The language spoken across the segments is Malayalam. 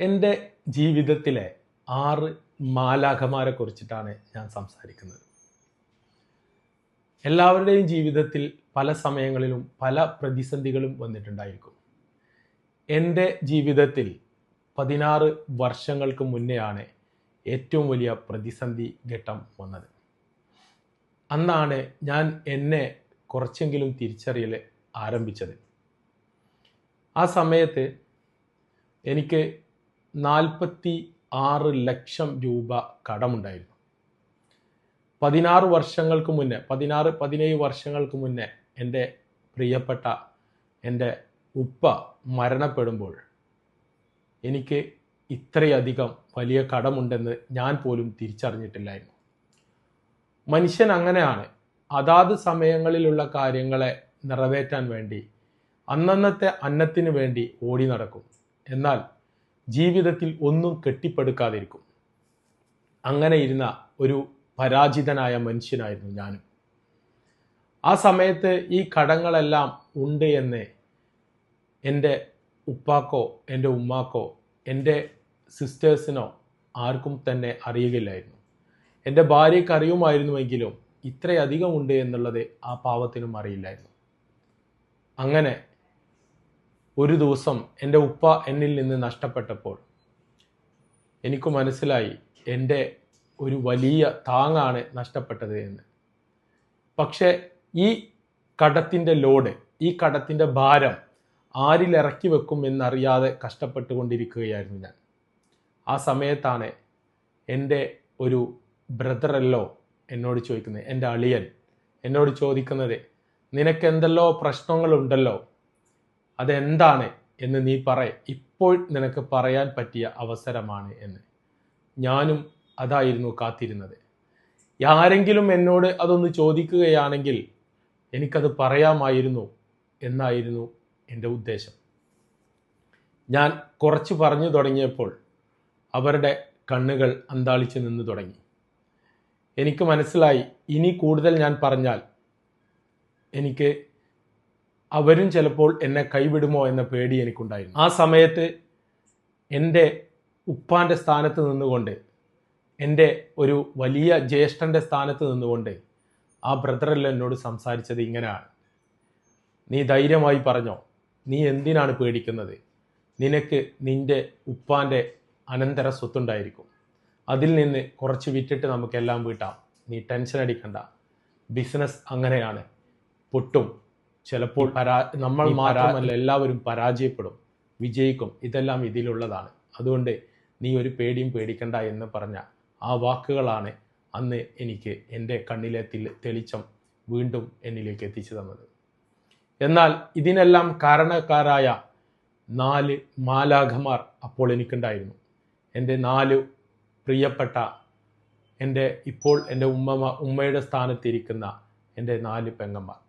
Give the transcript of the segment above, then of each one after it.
എന്റെ ജീവിതത്തിലെ ആറ് മാലാഖമാരെ കുറിച്ചിട്ടാണ് ഞാൻ സംസാരിക്കുന്നത്. എല്ലാവരുടെയും ജീവിതത്തിൽ പല സമയങ്ങളിലും പല പ്രതിസന്ധികളും വന്നിട്ടുണ്ടായിരിക്കും. എന്റെ ജീവിതത്തിൽ പതിനാറ് വർഷങ്ങൾക്ക് മുന്നെയാണ് ഏറ്റവും വലിയ പ്രതിസന്ധി ഘട്ടം വന്നത്. അന്നാണ് ഞാൻ എന്നെ കുറച്ചെങ്കിലും തിരിച്ചറിയൽ ആരംഭിച്ചത്. ആ സമയത്ത് എനിക്ക് നാൽപ്പത്തി ആറ് ലക്ഷം രൂപ കടമുണ്ടായിരുന്നു. പതിനാറ് വർഷങ്ങൾക്ക് മുന്നേ പതിനാറ് പതിനേഴ് വർഷങ്ങൾക്ക് മുന്നേ എന്റെ പ്രിയപ്പെട്ട എന്റെ ഉപ്പ മരണപ്പെടുമ്പോൾ എനിക്ക് ഇത്രയധികം വലിയ കടമുണ്ടെന്ന് ഞാൻ പോലും തിരിച്ചറിഞ്ഞിട്ടില്ലായിരുന്നു. മനുഷ്യൻ അങ്ങനെയാണ്. അതാത് സമയങ്ങളിലുള്ള കാര്യങ്ങളെ നിറവേറ്റാൻ വേണ്ടി അന്നന്നത്തെ അന്നത്തിന് വേണ്ടി ഓടി നടക്കും. എന്നാൽ ജീവിതത്തിൽ ഒന്നും കെട്ടിപ്പടുക്കാതിരിക്കും. അങ്ങനെ ഇരുന്ന ഒരു പരാജിതനായ മനുഷ്യനായിരുന്നു ഞാനും. ആ സമയത്ത് ഈ കടങ്ങളെല്ലാം ഉണ്ട് എന്ന് എന്റെ ഉപ്പാക്കോ എന്റെ ഉമ്മാക്കോ എന്റെ സിസ്റ്റേഴ്സിനോ ആർക്കും തന്നെ അറിയുകയില്ലായിരുന്നു. എന്റെ ഭാര്യയ്ക്ക് അറിയുമായിരുന്നുവെങ്കിലും ഇത്രയധികം ഉണ്ട് എന്നുള്ളത് ആ പാവത്തിനും അറിയില്ലായിരുന്നു. അങ്ങനെ ഒരു ദിവസം എന്റെ ഉപ്പ എന്നിൽ നിന്ന് നഷ്ടപ്പെട്ടപ്പോൾ എനിക്ക് മനസ്സിലായി എന്റെ ഒരു വലിയ താങ്ങാണ് നഷ്ടപ്പെട്ടത് എന്ന്. പക്ഷേ ഈ കടത്തിന്റെ ലോഡ് ഈ കടത്തിന്റെ ഭാരം ആരിൽ ഇറക്കി വെക്കും എന്നറിയാതെ കഷ്ടപ്പെട്ടുകൊണ്ടിരിക്കുകയായിരുന്നു ഞാൻ. ആ സമയത്താണ് എന്റെ ഒരു ബ്രദറല്ലോ എന്നോട് ചോദിക്കുന്നത് എന്റെ അളിയൻ എന്നോട് ചോദിക്കുന്നത് നിനക്ക് എന്തെല്ലോ പ്രശ്നങ്ങളുണ്ടല്ലോ? അതെന്താണ് എന്ന് നീ പറ ഇപ്പോൾ നിനക്ക് പറയാൻ പറ്റിയ അവസരമാണ് എന്ന്. ഞാനും അതായിരുന്നു കാത്തിരുന്നത്. ആരെങ്കിലും എന്നോട് അതൊന്ന് ചോദിക്കുകയാണെങ്കിൽ എനിക്കത് പറയാമായിരുന്നു എന്നായിരുന്നു എന്റെ ഉദ്ദേശം. ഞാൻ കുറച്ച് പറഞ്ഞു തുടങ്ങിയപ്പോൾ അവരുടെ കണ്ണുകൾ അന്താളിച്ച് നിന്ന് തുടങ്ങി. എനിക്ക് മനസ്സിലായി ഇനി കൂടുതൽ ഞാൻ പറഞ്ഞാൽ എനിക്ക് അവരും ചിലപ്പോൾ എന്നെ കൈവിടുമോ എന്ന പേടി എനിക്കുണ്ടായിരുന്നു. ആ സമയത്ത് എന്റെ ഉപ്പാന്റെ സ്ഥാനത്ത് നിന്നുകൊണ്ട് എന്റെ ഒരു വലിയ ജ്യേഷ്ഠന്റെ സ്ഥാനത്ത് നിന്നുകൊണ്ട് ആ ബ്രദറെല്ലാം എന്നോട് സംസാരിച്ചത് ഇങ്ങനെയാണ്. നീ ധൈര്യമായി പറഞ്ഞോ നീ എന്തിനാണ് പേടിക്കുന്നത്? നിനക്ക് നിന്റെ ഉപ്പാന്റെ അനന്തര സ്വത്തുണ്ടായിരിക്കും. അതിൽ നിന്ന് കുറച്ച് വിറ്റിട്ട് നമുക്കെല്ലാം വീട്ടാം. നീ ടെൻഷൻ അടിക്കണ്ട. ബിസിനസ് അങ്ങനെയാണ്. പൊട്ടും. ചിലപ്പോൾ പരാ നമ്മൾ മാത്രമല്ല എല്ലാവരും പരാജയപ്പെടും വിജയിക്കും ഇതെല്ലാം ഇതിലുള്ളതാണ്. അതുകൊണ്ട് നീ ഒരു പേടിയും പേടിക്കണ്ട എന്ന് പറഞ്ഞ ആ വാക്കുകളാണ് അന്ന് എനിക്ക് എന്റെ കണ്ണിലെ തെളിച്ചം വീണ്ടും എന്നിലേക്ക് എത്തിച്ചു തന്നത്. എന്നാൽ ഇതിനെല്ലാം കാരണക്കാരായ നാല് മാലാഖമാർ അപ്പോൾ എനിക്കുണ്ടായിരുന്നു. എന്റെ നാല് പ്രിയപ്പെട്ട എന്റെ ഇപ്പോൾ എന്റെ ഉമ്മ ഉമ്മയുടെ സ്ഥാനത്തിരിക്കുന്ന എന്റെ നാല് പെങ്ങന്മാർ.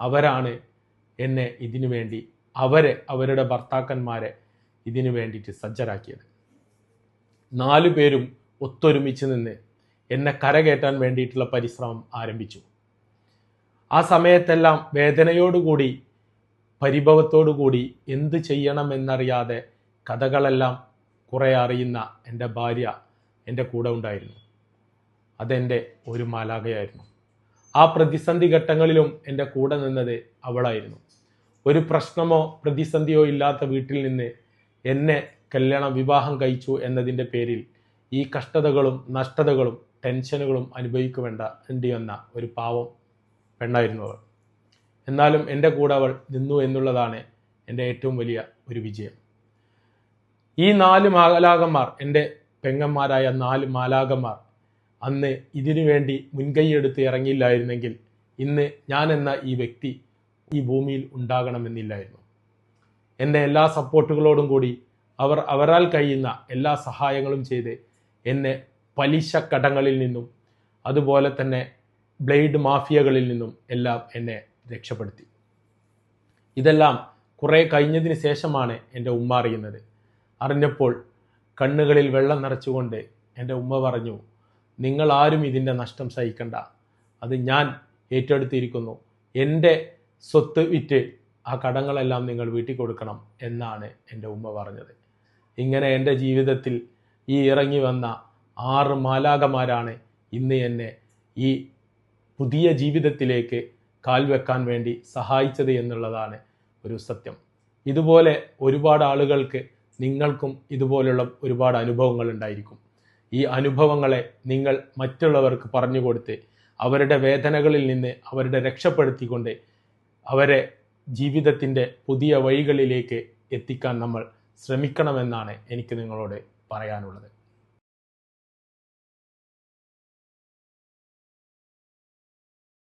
അവരാണ് എന്നെ ഇതിനു വേണ്ടി അവരെ അവരുടെ ഭർത്താക്കന്മാരെ ഇതിനു വേണ്ടിയിട്ട് സജ്ജരാക്കിയത്. നാലു പേരും ഒത്തൊരുമിച്ച് നിന്ന് എന്നെ കരകയറ്റാൻ വേണ്ടിയിട്ടുള്ള പരിശ്രമം ആരംഭിച്ചു. ആ സമയത്തെല്ലാം വേദനയോടുകൂടി പരിഭവത്തോടുകൂടി എന്ത് ചെയ്യണമെന്നറിയാതെ കഥകളെല്ലാം കുറേ അറിയുന്ന എന്റെ ഭാര്യ എന്റെ കൂടെ ഉണ്ടായിരുന്നു. അതെന്റെ ഒരു മാലാകയായിരുന്നു ആ പ്രതിസന്ധി ഘട്ടങ്ങളിലും എന്റെ കൂടെ നിന്നത് അവളായിരുന്നു. ഒരു പ്രശ്നമോ പ്രതിസന്ധിയോ ഇല്ലാത്ത വീട്ടിൽ നിന്ന് എന്നെ കല്യാണം വിവാഹം കഴിച്ചു എന്നതിന്റെ പേരിൽ ഈ കഷ്ടതകളും നഷ്ടതകളും ടെൻഷനുകളും അനുഭവിക്കുവേണ്ട വേണ്ടി വന്ന ഒരു പാവം പെണ്ണായിരുന്നു അവൾ. എന്നാലും എന്റെ കൂടെ അവൾ നിന്നു എന്നുള്ളതാണ് എന്റെ ഏറ്റവും വലിയ ഒരു വിജയം. ഈ നാല് മാലാകന്മാർ എന്റെ പെങ്ങന്മാരായ നാല് മാലാകന്മാർ അന്ന് ഇതിനു വേണ്ടി മുൻകൈയെടുത്ത് ഇറങ്ങിയില്ലായിരുന്നെങ്കിൽ ഇന്ന് ഞാൻ എന്ന ഈ വ്യക്തി ഈ ഭൂമിയിൽ ഉണ്ടാകണമെന്നില്ലായിരുന്നു. എന്റെ എല്ലാ സപ്പോർട്ടുകളോടും കൂടി അവർ അവരാൽ കഴിയുന്ന എല്ലാ സഹായങ്ങളും ചെയ്ത് എന്നെ പലിശ കടങ്ങളിൽ നിന്നും അതുപോലെ തന്നെ ബ്ലേഡ് മാഫിയകളിൽ നിന്നും എല്ലാം എന്നെ രക്ഷപ്പെടുത്തി. ഇതെല്ലാം കുറേ കഴിഞ്ഞതിന് ശേഷമാണ് എന്റെ ഉമ്മ അറിയുന്നത്. അറിഞ്ഞപ്പോൾ കണ്ണുകളിൽ വെള്ളം നിറച്ചുകൊണ്ട് എന്റെ ഉമ്മ പറഞ്ഞു നിങ്ങൾ ആരും ഇതിന്റെ നഷ്ടം സഹിക്കണ്ട. അത് ഞാൻ ഏറ്റെടുത്തിരിക്കുന്നു. എന്റെ സ്വത്ത് വിറ്റ് ആ കടങ്ങളെല്ലാം നിങ്ങൾ വീട്ടിൽ കൊടുക്കണം എന്നാണ് എന്റെ ഉമ്മ പറഞ്ഞത്. ഇങ്ങനെ എന്റെ ജീവിതത്തിൽ ഈ ഇറങ്ങി വന്ന ആറ് മാലാകമാരാണ് ഇന്ന് എന്നെ ഈ പുതിയ ജീവിതത്തിലേക്ക് കാൽവെക്കാൻ വേണ്ടി സഹായിച്ചത് എന്നുള്ളതാണ് ഒരു സത്യം. ഇതുപോലെ ഒരുപാട് ആളുകൾക്ക് നിങ്ങൾക്കും ഇതുപോലുള്ള ഒരുപാട് അനുഭവങ്ങൾ ഉണ്ടായിരിക്കും. ഈ അനുഭവങ്ങളെ നിങ്ങൾ മറ്റുള്ളവർക്ക് പറഞ്ഞു കൊടുത്ത് അവരുടെ വേദനകളിൽ നിന്ന് അവരുടെ രക്ഷപ്പെടുത്തിക്കൊണ്ട് അവരെ ജീവിതത്തിന്റെ പുതിയ വഴികളിലേക്ക് എത്തിക്കാൻ നമ്മൾ ശ്രമിക്കണമെന്നാണ് എനിക്ക് നിങ്ങളോട് പറയാനുള്ളത്.